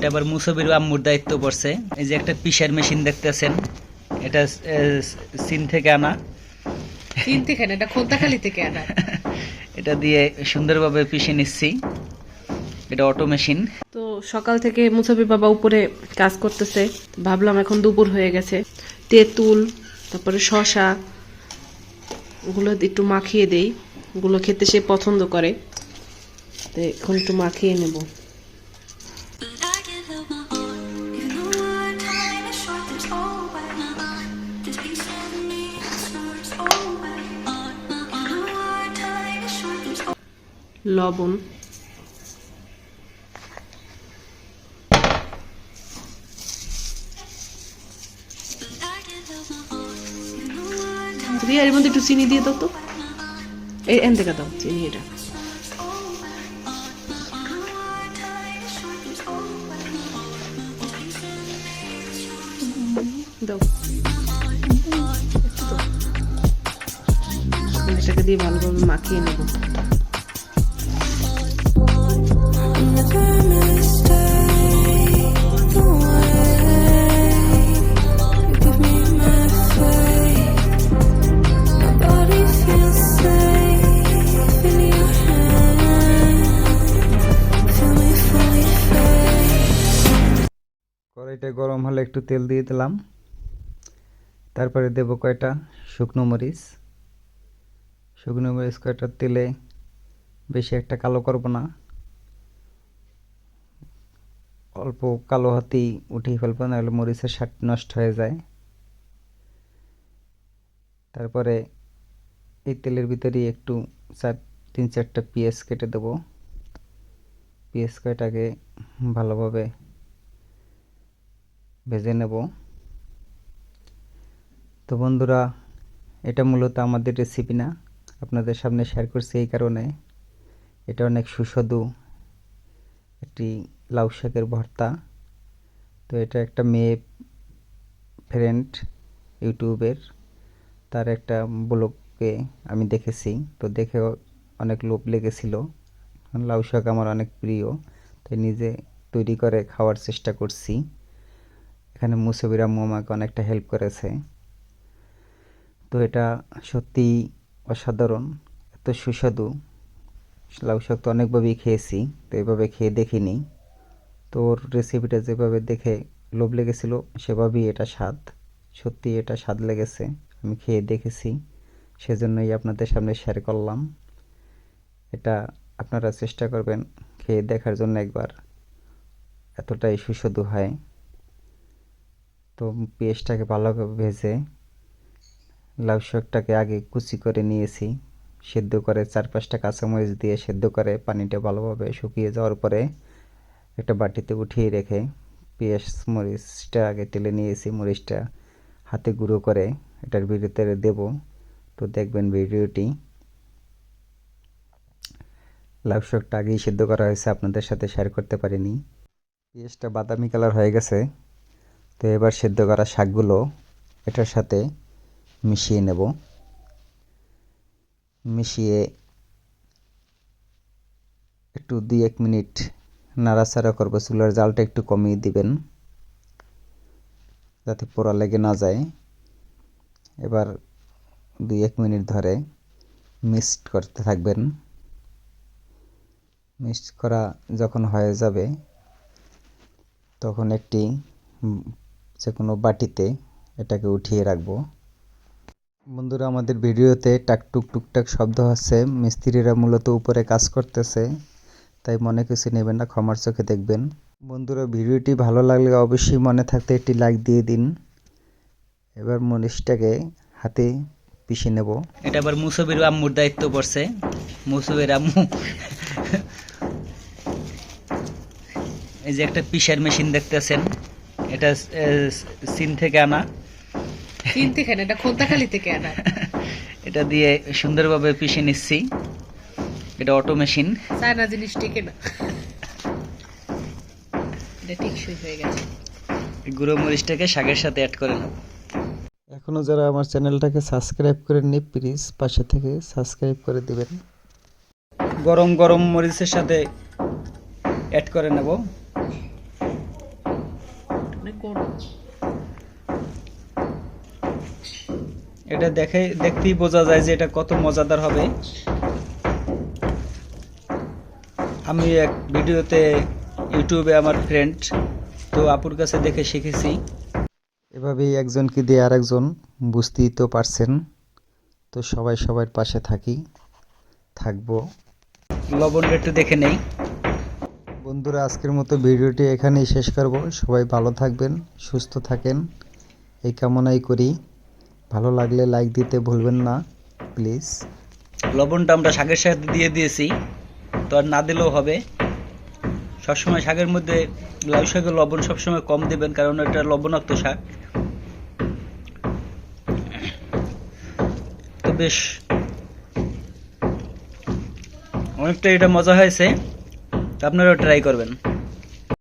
এটা আবার মুসবির আম্মুর দায়িত্ব পড়ছে। এই যে একটা পিসার মেশিন দেখতেছেন এটা চীন থেকে আনা। তিন থেকে না এটা খোদ্দাখালি থেকে আনা। এটা দিয়ে সুন্দরভাবে পিষে নিচ্ছি। এটা অটো মেশিন। তো সকাল থেকে মুসাফির বাবা উপরে কাজ করতেছে। ভাবলাম এখন দুপুর হয়ে গেছে। তেঁতুল তারপরে শশা ওগুলো একটু মাখিয়ে দেই। ওগুলো খেতে সে পছন্দ করে। তো এখন একটু মাখিয়ে নেব। Time রিয়া এর মধ্যে একটু চিনি দিয়ে দাও তো এই এন থেকে দাও চিনি এটা দাও এটাকে দিয়ে ভালোভাবে মাখিয়ে নেব কড়াইটা গরম হলে একটু তেল দিয়ে দিলাম। তারপরে দেব কয়টা? শুকনো মরিচ। শুকনো মরিচ কয়টা? তেলে বেশি একটা কালো করব না। অল্প কালো হাতি উঠিয়ে ফেলব, নাহলে মরিচের স্বাদ নষ্ট হয়ে যায়। তারপরে এই তেলের ভিতরেই একটু চার, তিন চারটা পেঁয়াজ কেটে দেবো। পেঁয়াজ কয়টাকে ভালোভাবে ভেজে নেব। তো বন্ধুরা, এটা মূলত আমাদের রেসিপি না। আপনাদের সামনে শেয়ার করছি এই কারণে। এটা অনেক সুস্বাদু একটি লাউ শাকের ভর্তা। তো এটা একটা মেয়ে ফ্রেন্ড ইউটিউবের তার একটা ব্লগকে আমি দেখেছি। তো দেখে অনেক লোভ লেগেছিল। লাউ শাক আমার অনেক প্রিয়, তাই নিজে তৈরি করে খাওয়ার চেষ্টা করছি। এখানে মুসবির আম্মু আমাকে অনেকটা হেল্প করেছে। তো এটা সত্যি অসাধারণ, এত সুস্বাদু। লাউ শাক তো অনেকভাবেই খেয়েছি, তো এভাবে খেয়ে দেখিনি। তো ওর রেসিপিটা যেভাবে দেখে লোভ লেগেছিল, সেভাবেই এটা স্বাদ। সত্যি এটা স্বাদ লেগেছে, আমি খেয়ে দেখেছি। সেজন্যই আপনাদের সামনে শেয়ার করলাম। এটা আপনারা চেষ্টা করবেন খেয়ে দেখার জন্য একবার। এতটাই সুস্বাদু হয়। তো পেঁয়াজটাকে ভালোভাবে ভেজে লাউ শাকটাকে আগে কুচি করে নিয়েছি, সেদ্ধ করে চার পাঁচটা কাঁচামরিচ দিয়ে সেদ্ধ করে পানিটা ভালোভাবে শুকিয়ে যাওয়ার পরে একটা বাটিতে উঠিয়ে রেখে পেঁয়াজ মরিচটা আগে তেলে নিয়েছি, মরিচটা হাতে গুঁড়ো করে এটার ভিডিওতে দেব। তো দেখবেন ভিডিওটি। লাউ শাকটা আগেই সেদ্ধ করা হয়েছে, আপনাদের সাথে শেয়ার করতে পারিনি। পেঁয়াজটা বাদামি কালার হয়ে গেছে। তো এবার সেদ্ধ করা শাকগুলো এটার সাথে মিশিয়ে নেব। মিশিয়ে একটু দুই এক মিনিট নাড়াচাড়া করব। চুলার জালটা একটু কমিয়ে দিবেন যাতে পোড়া লেগে না যায়। এবার দুই এক মিনিট ধরে মিক্সড করতে থাকবেন। মিক্সড করা যখন হয়ে যাবে, তখন একটি যে কোনো বাটিতে এটাকে উঠিয়ে রাখব। বন্ধুরা, আমাদের ভিডিওতে টাকটুক টুকটাক শব্দ হচ্ছে। মিস্ত্রিরা মূলত উপরে কাজ করতেছে, তাই মনে কিছু নেবেন না, ক্ষমার চোখে দেখবেন। বন্ধুরা, ভিডিওটি ভালো লাগলে অবশ্যই মনে থাকতে একটি লাইক দিয়ে দিন। এবার মনীষটাকে হাতে পিষে নেব। এটা আবার মুসবির আম্মুর দায়িত্ব পড়ছে। মুসবির আম্মু এই যে একটা পিসার মেশিন দেখতেছেন। এটা সিন থেকে আনা। তিন থেকে না এটা খোদ্দাখালি থেকে আনা। এটা দিয়ে সুন্দরভাবে পিষে নিচ্ছি। এটা অটো মেশিন চায়না জিনিস টিকে না। এটা ঠিক টিকসই হয়ে গেছে। গুঁড়ো মরিচটাকে শাকের সাথে অ্যাড করে নেব এখনও যারা আমার চ্যানেলটাকে সাবস্ক্রাইব করেননি প্লিজ পাশে থেকে সাবস্ক্রাইব করে দিবেন। গরম গরম মরিচের সাথে অ্যাড করে নেব অনেক গরম এটা দেখে দেখতেই বোঝা যায় যে এটা কত মজাদার হবে। আমি এক ভিডিওতে ইউটিউবে আমার ফ্রেন্ড তো আপুর কাছে দেখে শিখেছি। এভাবেই একজনকে দিয়ে আর একজন বুঝতেই তো পারছেন। তো সবাই সবার পাশে থাকি থাকব। লবণটা একটু দেখে নেই। বন্ধুরা আজকের মতো ভিডিওটি এখানেই শেষ করব। সবাই ভালো থাকবেন সুস্থ থাকেন। এই কামনাই করি। ভালো লাগলে লাইক দিতে ভুলবেন না প্লিজ লবণটা আমরা শাকের সাথে দিয়ে দিয়েছি, তো আর না দিলেও হবে। সবসময় শাকের মধ্যে লাউ শাকের লবণ সবসময় কম দেবেন, কারণ এটা লবণাক্ত শাক। তো বেশ অনেকটা এটা মজা হয়েছে। আপনারাও ট্রাই করবেন।